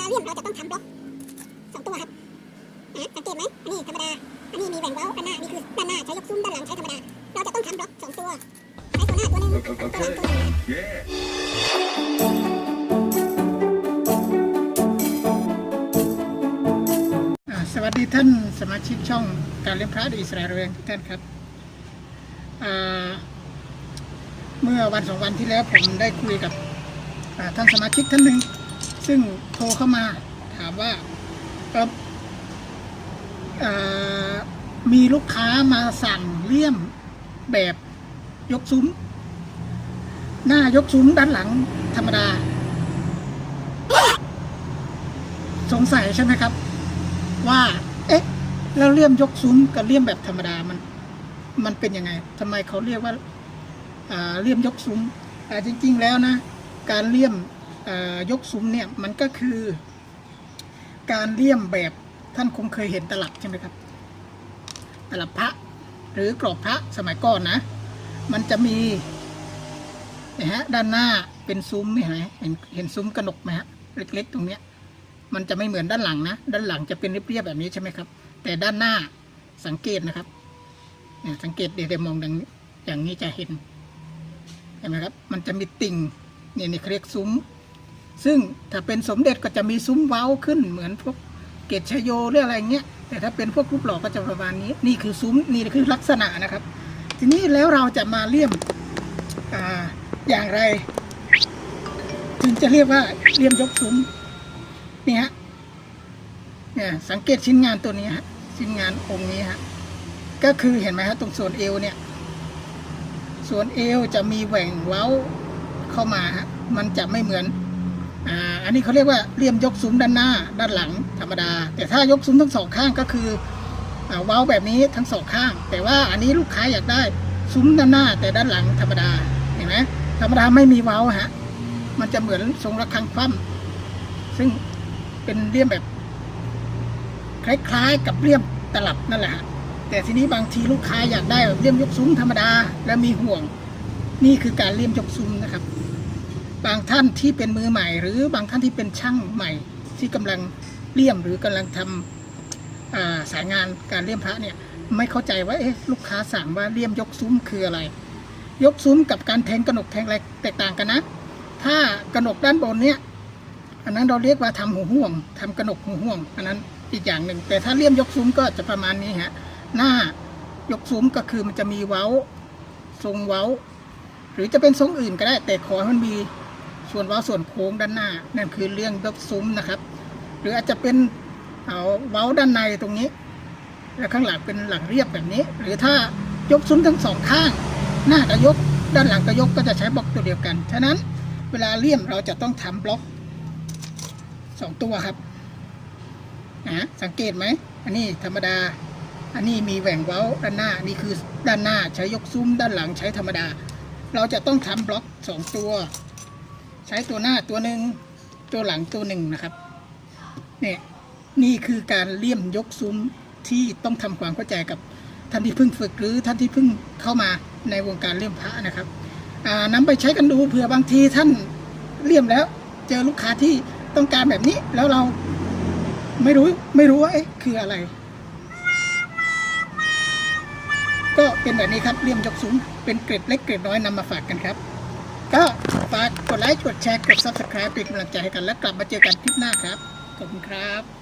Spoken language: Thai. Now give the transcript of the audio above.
ลาเลียมเราจะต้องทำบล็อกสองตัวครับนะสังเกตไหมอันนี้ธรรมดา อันนี้มีแหว่งเว้าด้านหน้านี่คือด้านหน้าใช้ยกซุ้มด้านหลังใช้ธรรมดา เราจะต้องทำบล็อกสองตัวใช้ตัวหน้าตัวหนึ่งตัวหลังตัวหนึ่งนะครับ Yeah. สวัสดีท่านสมาชิกช่องการเลี้ยงพระอิสราเอลเองทุกท่านครับเมื่อวันสองวันที่แล้วผมได้คุยกับท่านสมาชิกท่านหนึ่ง ซึ่งโทรเข้ามาถามว่าามีลูกค้ามาสั่งเลี่ยมแบบยกซุ้ม หน้ายกซุ้มด้านหลังธรรมดา สงสัยใช่ไหมครับ ว่า เอ๊ะ แล้วเลี่ยมยกซุ้มกับเลี่ยมแบบธรรมดามัน มันเป็นยังไงทำไมเขาเรียกว่าเลี่ยมยกซุ้มอ่จริง ๆ แล้วนะ การเลี่ยม ยกซุ้มเนี่ยมันก็คือ การเลี่ยมแบบท่านคงเคยเห็นตลับใช่ไหมครับ ตลับพระหรือกรอบพระสมัยก่อนนะ มันจะมีนี่ยฮะด้านหน้าเป็นซุ้มเห็นไหมเห็นเห็นซุ้มกระหนกไหมฮะเล็กๆ ตรงเนี้ยมันจะไม่เหมือนด้านหลังนะ ด้านหลังจะเป็นเรียบๆแบบนี้ใช่ไหมครับ แต่ด้านหน้าสังเกตนะครับเนี่ยสังเกตเดี๋ยวมองดังอย่างนี้จะเห็นเห็นไหมครับ มันจะมีติ่งเนี่ยนี่เขาเรียกซุ้ม ซึ่งถ้าเป็นสมเด็จก็จะมีซุ้มเว้าขึ้นเหมือนพวกเกตชโยหรืออะไรเงี้ย แต่ถ้าเป็นพวกรูปหล่อก็จะประมาณนี้ นี่คือซุ้มนี่คือลักษณะนะครับ ทีนี้แล้วเราจะมาเลี่ยมออย่างไร ถึงจะเรียกว่าเลี่ยมยกซุ้มนี่ฮะเนี่ยสังเกตชิ้นงานตัวนี้ฮะชิ้นงานองค์นี้ฮะก็คือเห็นไหมฮะตรงส่วนเอวเนี่ยส่วนเอวจะมีแหว่งเว้าเข้ามาฮะมันจะไม่เหมือน อ่าอันนี้เขาเรียกว่าเลี่ยมยกซุ้มด้านหน้าด้านหลังธรรมดา แต่ถ้ายกซุ้มทั้งสองข้างก็คืออ่าเว้าแบบนี้ทั้งสองข้าง แต่ว่าอันนี้ลูกค้าอยากได้ซุ้มด้านหน้าแต่ด้านหลังธรรมดาเห็นไหมธรรมดาไม่มีเว้าฮะมันจะเหมือนทรงระฆังคว่ำซึ่งเป็นเลี่ยมแบบ คล้ายๆ กับเลี่ยมตลับนั่นแหละฮะแต่ทีนี้บางทีลูกค้าอยากได้แบบเลี่ยมยกซุ้มธรรมดา และมีห่วง นี่คือการเลี่ยมยกซุ้มนะครับ บางท่านที่เป็นมือใหม่ หรือบางท่านที่เป็นช่างใหม่ ที่กำลังเลี่ยมหรือกำลังทำอ่าสายงานการเลี่ยมพระเนี่ยไม่เข้าใจว่าเอ๊ะลูกค้าสั่งว่าเลี่ยมยกซุ้มคืออะไร ยกซุ้มกับการแทงกระหนกแทงอะไรแตกต่างกันนะ ถ้ากระหนกด้านบนเนี่ยอันนั้นเราเรียกว่าทำหูห่วงทำกระหนกหูห่วง อันนั้นอีกอย่างหนึ่ง แต่ถ้าเลี่ยมยกซุ้มก็จะประมาณนี้ฮะหน้ายกซุ้มก็คือมันจะมีเว้า ทรงเว้า หรือจะเป็นทรงอื่นก็ได้ แต่ขอให้มันมี ส่วนเว้าส่วนโค้งด้านหน้านั่นคือเรื่องยกซุ้มนะครับ หรืออาจจะเป็นเอาเว้าด้านในตรงนี้ แล้วข้างหลังเป็นหลังเรียบแบบนี้ หรือถ้ายกซุ้มทั้งสองข้าง หน้าก็ยก ด้านหลังก็ยกก็จะใช้บล็อกตัวเดียวกัน ฉะนั้นเวลาเลี่ยมเราจะต้องทำบล็อกสองตัวครับนะสังเกตไหม อันนี้ธรรมดา อันนี้มีแหว่งเว้าด้านหน้า นี่คือด้านหน้าใช้ยกซุ้มด้านหลังใช้ธรรมดา เราจะต้องทำบล็อกสองตัว ใช้ตัวหน้าตัวหนึ่งตัวหลังตัวหนึ่งนะครับเนี่ยนี่คือการเลี่ยมยกซุ้มที่ต้องทำความเข้าใจกับท่านที่เพิ่งฝึกหรือท่านที่เพิ่งเข้ามาในวงการเลี่ยมพระนะครับอ่านำไปใช้กันดูเผื่อบางทีท่านเลี่ยมแล้ว เจอลูกค้าที่ต้องการแบบนี้แล้วเราไม่รู้ไม่รู้ว่าเอ๊ะคืออะไร ก็เป็นแบบนี้ครับเลี่ยมยกซุ้มเป็นเกร็ดเล็กเกร็ดน้อยนำมาฝากกันครับ ฝากกดไลค์ กดแชร์ กด subscribe เป็นกำลังใจให้กัน แล้วกลับมาเจอกันคลิปหน้าครับ ขอบคุณครับ